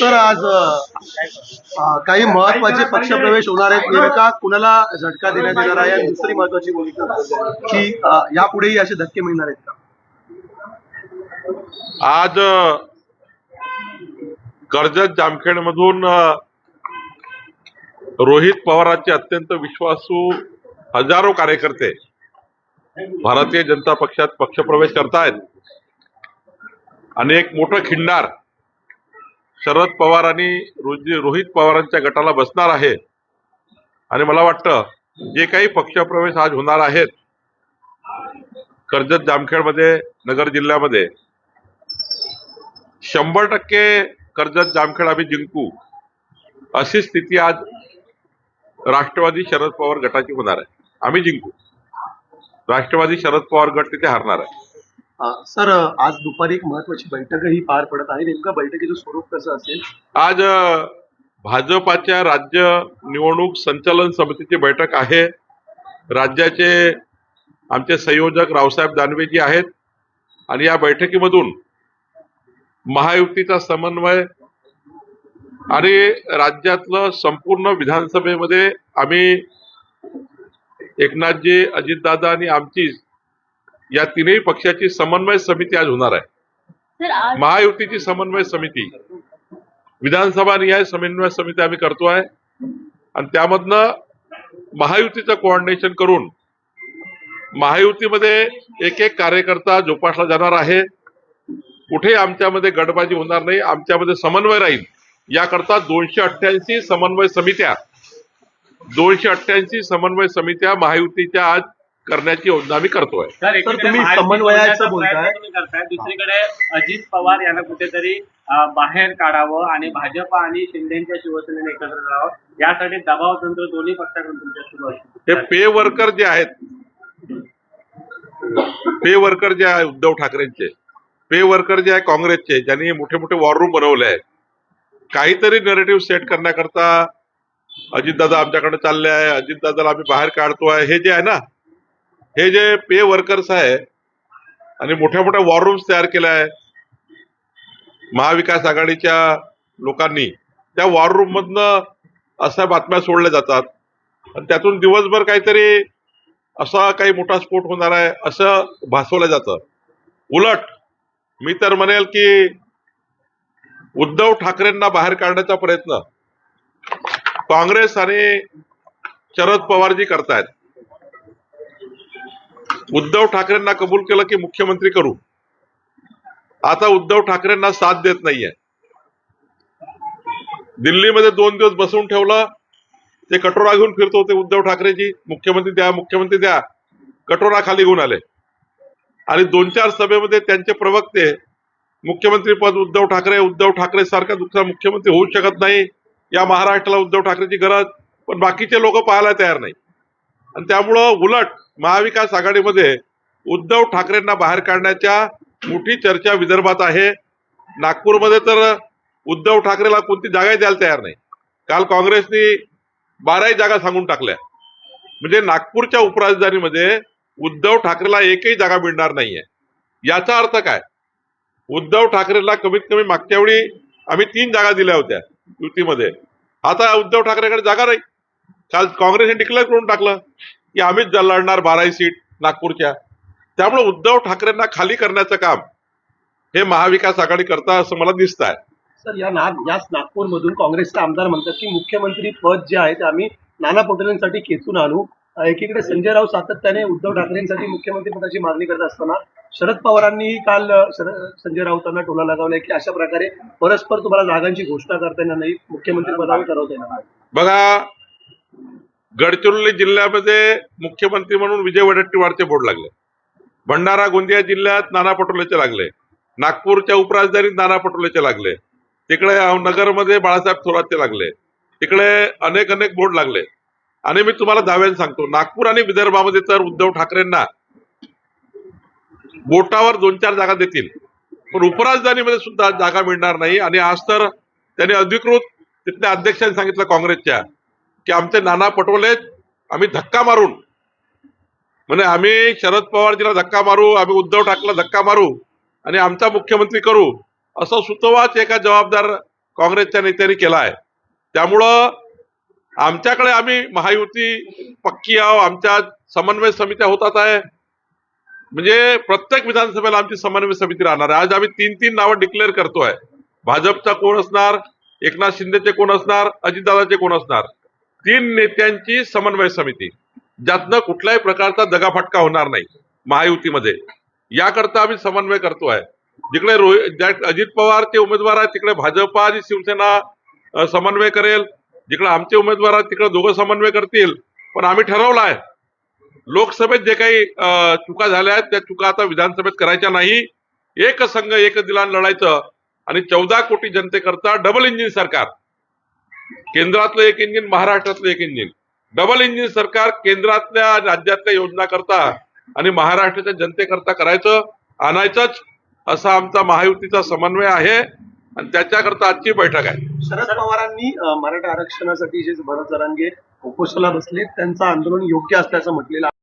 Sir आज काही महत्त्वाचे पक्षप्रवेश होणार आहेत. नेमका कुणाला झटका देण्यात येणार आहे? आणि दुसरी महत्वाची गोष्ट की यापुढेही असे धक्के मिळणार आहेत का? आज कर्जत जामखेड मधून रोहित पवारांचे अत्यंत विश्वासू हजारो कार्यकर्ते भारतीय जनता पक्षात पक्षप्रवेश करतायत. आणि एक मोठं खिंडार शरद पवार आणि रोहित पवारांच्या गटाला बसणार आहे आणि मला वाटतं जे काही पक्षप्रवेश आज होणार आहेत कर्जत जामखेडमध्ये नगर जिल्ह्यामध्ये शंभर टक्के कर्जत जामखेड आम्ही जिंकू अशी स्थिती आज राष्ट्रवादी शरद पवार गटाची होणार आहे. आम्ही जिंकू. राष्ट्रवादी शरद पवार गट तिथे हरणार आहे. सर आज दुपारी एक महत्वाची बैठकही पार पडत आहे. नेमकं बैठकीचं स्वरूप कसं असेल? आज भाजपाच्या राज्य निवडणूक संचालन समितीची बैठक आहे. राज्याचे आमचे संयोजक रावसाहेब दानवेजी आहेत. आणि या बैठकीमधून महायुतीचा समन्वय आणि राज्यातलं संपूर्ण विधानसभेमध्ये आम्ही एकनाथजी अजितदादा आणि आमची या तीनही पक्षाची समन्वय समिती आज होणार आहे. महायुतीची समन्वय समिती. विधानसभा निहाय समन्वय समिती आम्ही करतोय आणि त्यामधनं महायुतीचं कोऑर्डिनेशन करून महायुतीमध्ये एक एक कार्यकर्ता जोपासला जाणार आहे. कुठे आमच्यामध्ये गटबाजी होणार नाही आमच्यामध्ये समन्वय राहील. याकरता दोनशे अठ्ठ्याऐंशी समन्वय समित्या दोनशे अठ्ठ्याऐंशी समन्वय समित्या महायुतीच्या आज करण्याची योजना आम्ही करतोय. तुम्ही समन्वयाचं बोलताय. प्रयत्न तुम्ही करताय. दुसरीकडे अजित पवार यांना कुठेतरी बाहेर काढावं आणि भाजप आणि शिंदेच्या शिवसेनेने एकत्र राहावं. यासाठी दबाव तंत्र दोन्ही पक्षाकडून तुमच्या सुरू हे पे वर्कर जे आहेत पे वर्कर जे आहे उद्धव ठाकरेंचे पे वर्कर जे आहे काँग्रेसचे ज्यांनी मोठे मोठे वॉर रूम बनवले आहेत काहीतरी नरेटिव्ह सेट करण्याकरता अजितदादा आमच्याकडे चालले आहे अजितदादाला आम्ही बाहेर काढतोय हे जे आहे ना हे जे पे वर्कर्स आहे आणि मोठ्या मोठ्या वॉर रूम्स तयार केल्या आहे महाविकास आघाडीच्या लोकांनी त्या वॉर रूम मधनं अशा बातम्या सोडल्या जातात. आणि त्यातून दिवसभर काहीतरी असा काही मोठा स्फोट होणार आहे असं भासवलं जातं. उलट मी तर म्हणेल की उद्धव ठाकरेंना बाहेर काढण्याचा प्रयत्न काँग्रेस आणि शरद पवारजी करतायत. उद्धव ठाकरेंना कबूल केलं की मुख्यमंत्री करू. आता उद्धव ठाकरेंना साथ देत नाहीये. दिल्लीमध्ये दोन दिवस बसवून ठेवलं ते कटोरा घेऊन फिरत होते उद्धव ठाकरेजी. मुख्यमंत्री द्या मुख्यमंत्री द्या. कटोरा खाली घेऊन आले. आणि दोन चार सभेमध्ये त्यांचे प्रवक्ते मुख्यमंत्री पद उद्धव ठाकरे उद्धव ठाकरे सारखा दुसरा मुख्यमंत्री होऊ शकत नाही. या महाराष्ट्राला उद्धव ठाकरेची गरज पण बाकीचे लोक पाहायला तयार नाही आणि त्यामुळं उलट महाविकास आघाडीमध्ये उद्धव ठाकरेंना बाहेर काढण्याच्या मोठी चर्चा विदर्भात आहे. नागपूरमध्ये तर उद्धव ठाकरेला कोणती जागाही द्यायला तयार नाही. काल काँग्रेसनी बाराही जागा सांगून टाकल्या. म्हणजे नागपूरच्या उपराजधानीमध्ये उद्धव ठाकरेला एकही जागा मिळणार नाहीये. याचा अर्थ काय? उद्धव ठाकरेला कमीत कमी मागच्या वेळी आम्ही तीन जागा दिल्या होत्या युतीमध्ये. आता उद्धव ठाकरेकडे जागा नाही. काल काँग्रेसने डिक्लेअर करून टाकलं की आम्हीच लढणार बाराही सीट नागपूरच्या. त्यामुळे उद्धव ठाकरेंना खाली करण्याचं काम हे महाविकास आघाडी करता असं मला दिसत आहे सर या नाग याच नागपूरमधून काँग्रेसचे आमदार म्हणतात की मुख्यमंत्री पद जे आहे ते आम्ही नाना पटोलेंसाठी खेचून आणू. एकीकडे संजय राऊत सातत्याने उद्धव ठाकरेंसाठी मुख्यमंत्री पदाची मागणी करत असताना शरद पवारांनीही काल संजय राऊतांना टोला लगावलाय की अशा प्रकारे परस्पर तुम्हाला जागांची घोषणा करता येणार नाही मुख्यमंत्री पदावर ठरवता येणार. बघा गडचिरोली जिल्ह्यामध्ये मुख्यमंत्री म्हणून विजय वडेट्टीवारचे बोर्ड लागले. भंडारा गोंदिया जिल्ह्यात नाना पटोलेचे लागले. नागपूरच्या उपराजधानीत नाना पटोलेचे लागले. तिकडे नगरमध्ये बाळासाहेब थोरातचे लागले. तिकडे अनेक अनेक बोर्ड लागले. आणि मी तुम्हाला दाव्याने सांगतो नागपूर आणि विदर्भामध्ये तर उद्धव ठाकरेंना बोटावर दोन चार जागा देतील. पण उपराजधानीमध्ये सुद्धा जागा मिळणार नाही. आणि आज तर त्यांनी अधिकृत तिथल्या अध्यक्षांनी सांगितलं काँग्रेसच्या. की आमचे नाना पटोले आम्ही धक्का मारून म्हणजे आम्ही शरद पवारजीला धक्का मारू आम्ही उद्धव ठाकरेला धक्का मारू आणि आमचा मुख्यमंत्री करू असं सुतोवाच एका जबाबदार काँग्रेसच्या नेत्यांनी केला आहे. त्यामुळं आमच्याकडे आम्ही महायुती पक्की आहो आमच्या समन्वय समित्या होतात आहे. म्हणजे प्रत्येक विधानसभेला आमची समन्वय समिती राहणार आहे. आज आम्ही तीन तीन नावं डिक्लेअर करतोय. भाजपचा कोण असणार? एकनाथ शिंदेचे कोण असणार? अजितदादाचे कोण असणार? तीन नेत्यांची समन्वय समिती ज्यातनं कुठल्याही प्रकारचा दगाफटका होणार नाही महायुतीमध्ये. याकरता आम्ही समन्वय करतोय जिकडे रोहित अजित पवारचे उमेदवार आहेत तिकडे भाजपा आणि शिवसेना समन्वय करेल. जिकडे आमचे उमेदवार आहेत तिकडे दोघं समन्वय करतील. पण आम्ही ठरवलं आहे. लोकसभेत जे काही चुका झाल्या आहेत त्या चुका आता विधानसभेत करायच्या नाही. एक संघ एक दिलान लढायचं आणि चौदा कोटी जनतेकरता डबल इंजिन सरकार. केंद्रातलं एक इंजिन महाराष्ट्रातलं एक इंजिन. डबल इंजिन सरकार केंद्रातल्या राज्यातल्या योजना करता आणि महाराष्ट्राच्या जनतेकरता करायचं आणायचंच असा आमचा महायुतीचा समन्वय आहे आणि त्याच्याकरता आजची बैठक आहे. शरद पवारांनी मराठा आरक्षणासाठी जे भरत जरांगे उपोषणाला बसले त्यांचं आंदोलन योग्य असल्याचं म्हटलेलं